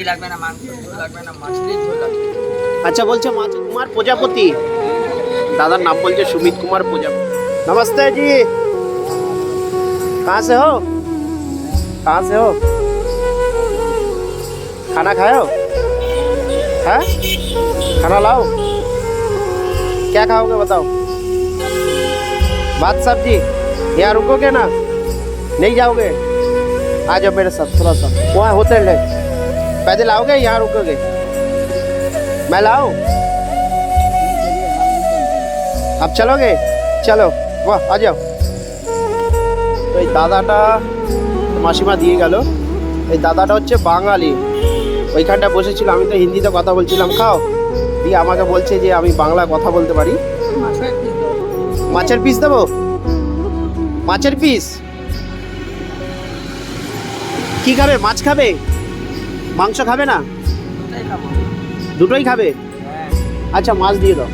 সবজি লাগবে না মাংস ঝোল লাগবে না মাছলির ঝোল লাগবে আচ্ছা বলছে মাছ কুমার প্রজাপতি দাদার নাম বলছে সুমিত কুমার প্রজাপতি नमस्ते जी कहाँ से हो कहाँ से हो खाना खाओ है खाना लाओ क्या खाओगे बताओ भात सब्जी यहाँ रुकोगे ना नहीं जाओगे आ जाओ मेरे साथ थोड़ा सा वहाँ होटल है पैदल आओगे यहाँ रुकोगे मैं लाऊं अब चलोगे চলো বাহ আ যাও তো এই দাদাটা মাসিমা দিয়ে গেল এই দাদাটা হচ্ছে বাঙালি ওইখানটা বসেছিল আমি তো হিন্দিতে কথা বলছিলাম খাও দিয়ে আমাকে বলছে যে আমি বাংলা কথা বলতে পারি মাছের পিস দাও। মাছের পিস দেবো মাছের পিস কি খাবে মাছ খাবে মাংস খাবে না? দুটোই খাবে? আচ্ছা মাছ দিয়ে দাও।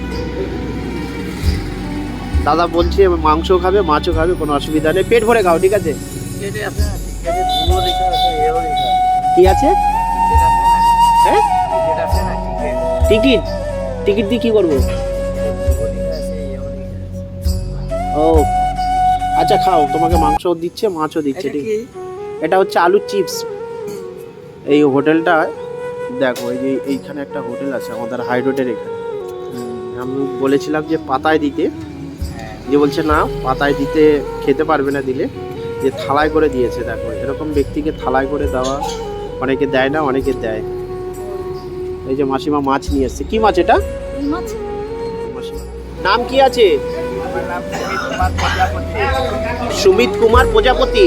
দাদা বলছে মাংস খাবে মাছও খাবে কোনো অসুবিধা নেই। পেট ভরে খাও ঠিক আছে? কি আছে? টিকিট হ্যাঁ? টিকিট। টিকিট দিয়ে কি করব? ও। আচ্ছা খাও। তোমাকে মাংসও দিচ্ছে মাছও দিচ্ছে ঠিক এটা হচ্ছে আলু চিপস। এই হোটেলটা দেখো এই যে এইখানে একটা হোটেল আছে আমাদের হাই রোডের এখানে। আমি বলেছিলাম যে পাতায় দিতে। যে বলছে না পাতায় দিতে খেতে পারবে না দিলে। যে থালায় করে দিয়েছে দেখো এরকম ব্যক্তিকে থালায় করে দেওয়া অনেকে দেয় না অনেকে দেয়। এই যে মাসিমা মাছ নিয়ে এসছে। কি মাছ এটা? মাসিমা। নাম কি আছে? সুমিত কুমার প্রজাপতি।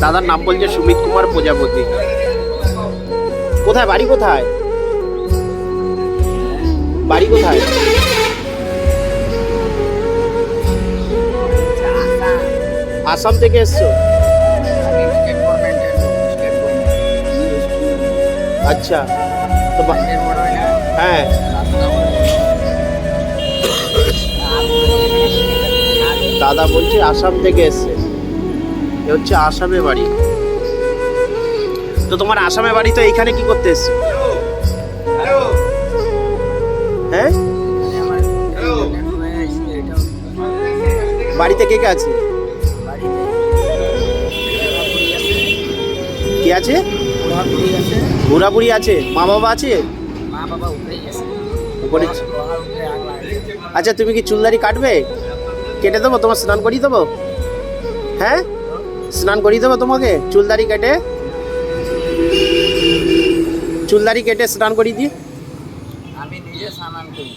দাদার নাম বলছে সুমিত কুমার প্রজাপতি। কোথায়? বাড়ি কোথায়? বাড়ি কোথায়? আসাম থেকে এসছো? আচ্ছা। তো হয়। দাদা বলছে আসাম থেকে এসছে। এ হচ্ছে আসামে বাড়ি। তো তোমার আসামে বাড়ি তো এইখানে কি করতে এসছো? হ্যাঁ? বাড়িতে কে কে আছে? কে আছে? বুড়া বুড়ি আছে। মা বাবা আছে। আচ্ছা তুমি কি চুলদারি কাটবে? কেটে দেবো? তোমার স্নান করিয়ে দেবো? হ্যাঁ? স্নান করিয়ে দেবো তোমাকে? চুলদারি কেটে? চুলদারি কেটে স্নান করিয়ে দিই আমি নিজে স্নান করি।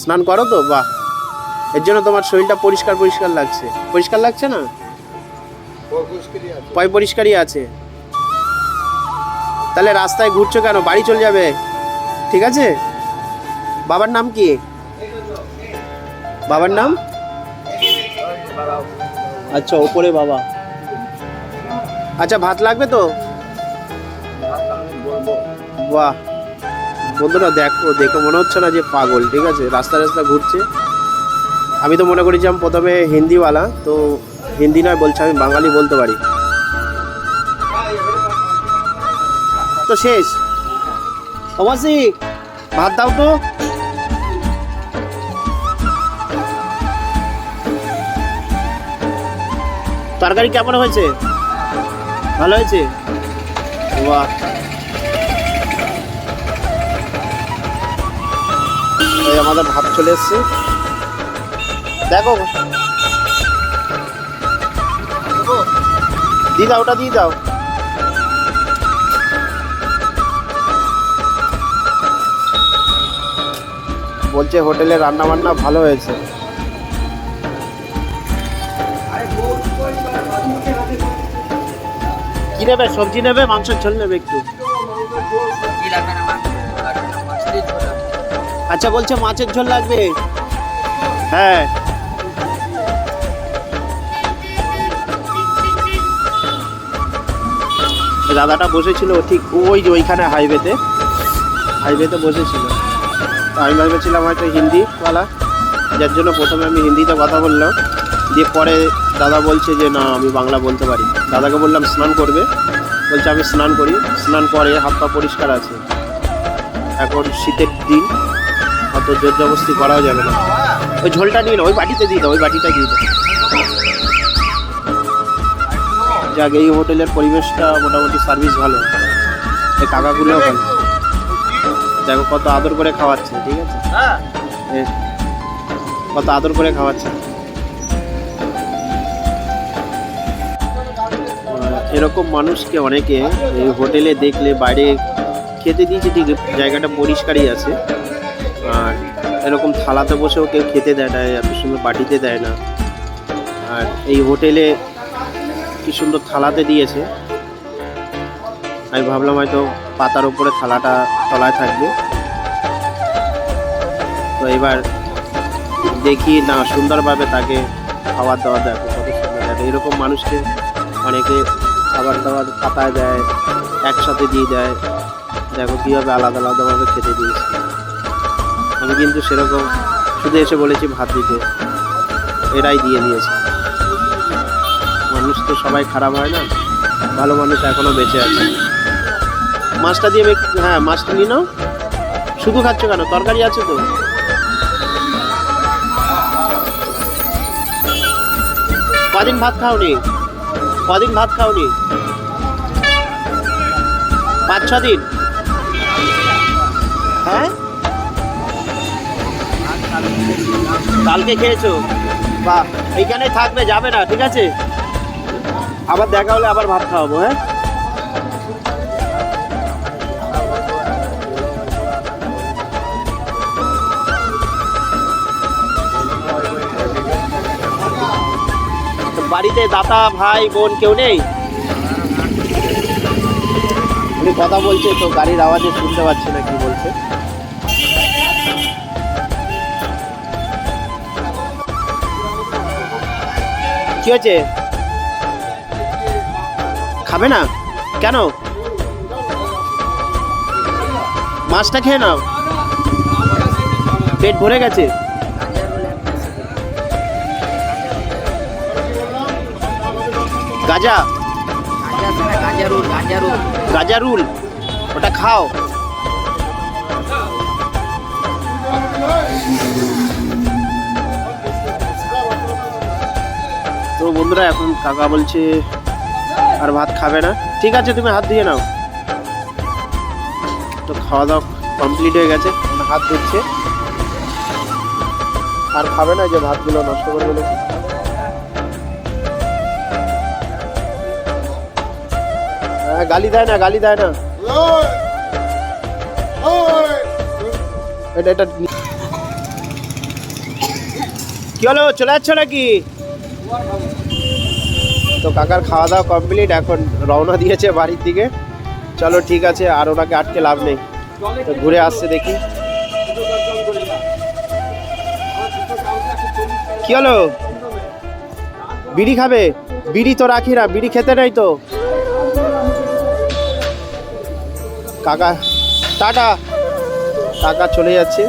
স্নান করো তো? বাহ। এর জন্য তোমার শরীরটা পরিষ্কার পরিষ্কার লাগছে। পরিষ্কার লাগছে না? পয় পরিষ্কারই আছে। তাহলে রাস্তায় ঘুরছো কেন? বাড়ি চলে যাবে? ঠিক আছে? বাবার নাম কি? বাবার নাম? আচ্ছা ওপরে বাবা। আচ্ছা ভাত লাগবে তো? বলব। বাহ। বন্ধুরা, দেখো, দেখে মনে হচ্ছে না যে পাগল, ঠিক আছে? রাস্তা রাস্তা ঘুরছে। আমি তো মনে করেছিলাম প্রথমে হিন্দিওয়ালা, তো হিন্দি নয় বলছে, আমি বাঙালি বলতে পারি। তো শেষ। অমাসি ভাত দাও তো। তরকারি কেমন হয়েছে? ভালো হয়েছে? বাহ। আমাদের ভাত চলে এসছে। দেখো। দিয়ে দাও, ওটা দিয়ে দাও। বলছে হোটেলে রান্না বান্না ভালো হয়েছে। কি নেবে? সবজি নেবে? মাংসের ঝোল নেবে একটু। আচ্ছা বলছে মাছের ঝোল লাগবে। হ্যাঁ। দাদাটা বসেছিল, ঠিক ওই যে ওইখানে হাইওয়েতে হাইওয়েতে বসেছিল। আমি ভেবেছিলাম হয়তো হিন্দিওয়ালা, যার জন্য প্রথমে আমি হিন্দিতে কথা বললাম। দিয়ে পরে দাদা বলছে যে, না, আমি বাংলা বলতে পারি। দাদাকে বললাম, স্নান করবে? বলছে, আমি স্নান করি। স্নান করে হাত পা পরিষ্কার আছে। এখন শীতের দিন। অত জোর জবস্তি করাও যাবে না। ওই ঝোলটা নিয়ে ওই বাটিতে দিয়ে দাও, ওই বাটিটা দিয়ে দাও। যাক, এই হোটেলের পরিবেশটা মোটামুটি সার্ভিস ভালো। এই কাকাগুলোও ভালো। দেখো কত আদর করে খাওয়াচ্ছে, ঠিক আছে? কত আদর করে খাওয়াচ্ছে। এরকম মানুষকে অনেকে এই হোটেলে দেখলে বাইরে খেতে দিয়েছে, ঠিক জায়গাটা পরিষ্কারই আছে। আর এরকম থালাতে বসেও কেউ খেতে দেয় না, এত সুন্দর বাটিতে দেয় না। আর এই হোটেলে কি সুন্দর থালাতে দিয়েছে। আমি ভাবলাম হয়তো পাতার উপরে থালাটা তলায় থাকবে। তো এবার দেখি না, সুন্দরভাবে তাকে খাবার দাবার দেখো, কত সুন্দর দেখো। এরকম মানুষকে অনেকে খাবার দাবার পাতায় দেয়, একসাথে দিয়ে দেয়। দেখো কীভাবে আলাদা আলাদাভাবে খেতে দিয়েছে। আমি কিন্তু সেরকম শুধু এসে বলেছি ভাত দিতে। এরাই দিয়ে দিয়েছে। মানুষ তো সবাই খারাপ হয় না। ভালো মানুষ এখনও বেঁচে আছে। মাছটা দিয়ে হ্যাঁ মাছটা নিয়ে নাও। শুধু খাচ্ছ কেন? তরকারি আছে তো। কদিন ভাত খাওনি? কদিন ভাত খাওনি? পাঁচ ছ দিন হ্যাঁ? কালকে খেয়েছো? বাহ, এইখানে থাকবে, যাবে না, ঠিক আছে? আবার দেখা হলে আবার ভাত খাওয়াবো হ্যাঁ? বাড়িতে দাদা, ভাই, বোন কেউ নেই? উনি কথা বলছে, তো গাড়ির আওয়াজে শুনতে পাচ্ছি না কি বলছে। কি হয়েছে? খাবে না? কেন? মাছটা খেয়ে নাও। পেট ভরে গেছে। গাজা। গাঁজা রুল। ওটা খাও। তো বন্ধুরা, এখন কাকা বলছে আর ভাত খাবে না। ঠিক আছে, তুমি হাত দিয়ে নাও। তো খাওয়া দাওয়া কমপ্লিট হয়ে গেছে হাত ধুচ্ছে। আর খাবে না যে ভাতগুলো নষ্ট করবে নাকি হ্যাঁ গালি দেয় না, গালি দেয় না। এটা এটা কি হলো? চলে যাচ্ছ নাকি? তো কাকার খাওয়া দাওয়া কমপ্লিট এখন রওনা দিয়েছে বাড়ির দিকে। চলো, ঠিক আছে, আর ওনাকে আটকে লাভ নেই। তো ঘুরে আসছে দেখি। কি হলো? বিড়ি খাবে? বিড়ি তো রাখি না, বিড়ি খেতে নেই তো। কাকা, টাটা। কাকা চলে যাচ্ছে।